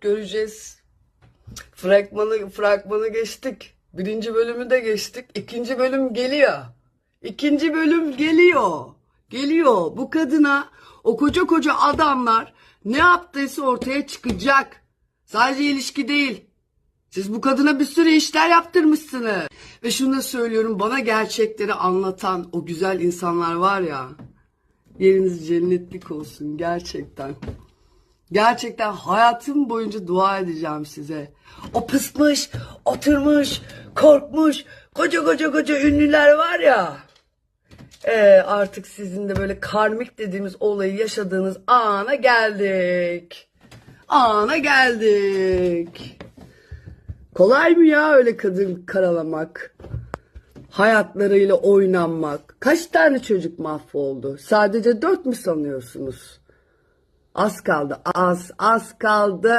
göreceğiz. Fragmanı, fragmanı geçtik. Birinci bölümü de geçtik. İkinci bölüm geliyor. İkinci bölüm geliyor. Geliyor. Bu kadına o koca koca adamlar ne yaptıysa ortaya çıkacak. Sadece ilişki değil. Siz bu kadına bir sürü işler yaptırmışsınız. Ve şunu da söylüyorum bana gerçekleri anlatan o güzel insanlar var ya. Yeriniz cennetlik olsun gerçekten. Gerçekten hayatım boyunca dua edeceğim size. O pısmış, oturmuş, korkmuş, koca koca koca ünlüler var ya. Ee, artık sizin de böyle karmik dediğimiz olayı yaşadığınız ana geldik. Ana geldik. Kolay mı ya öyle kadın karalamak? Hayatlarıyla oynanmak. Kaç tane çocuk mahvoldu? Sadece dört mü sanıyorsunuz? Az kaldı. Az, az kaldı.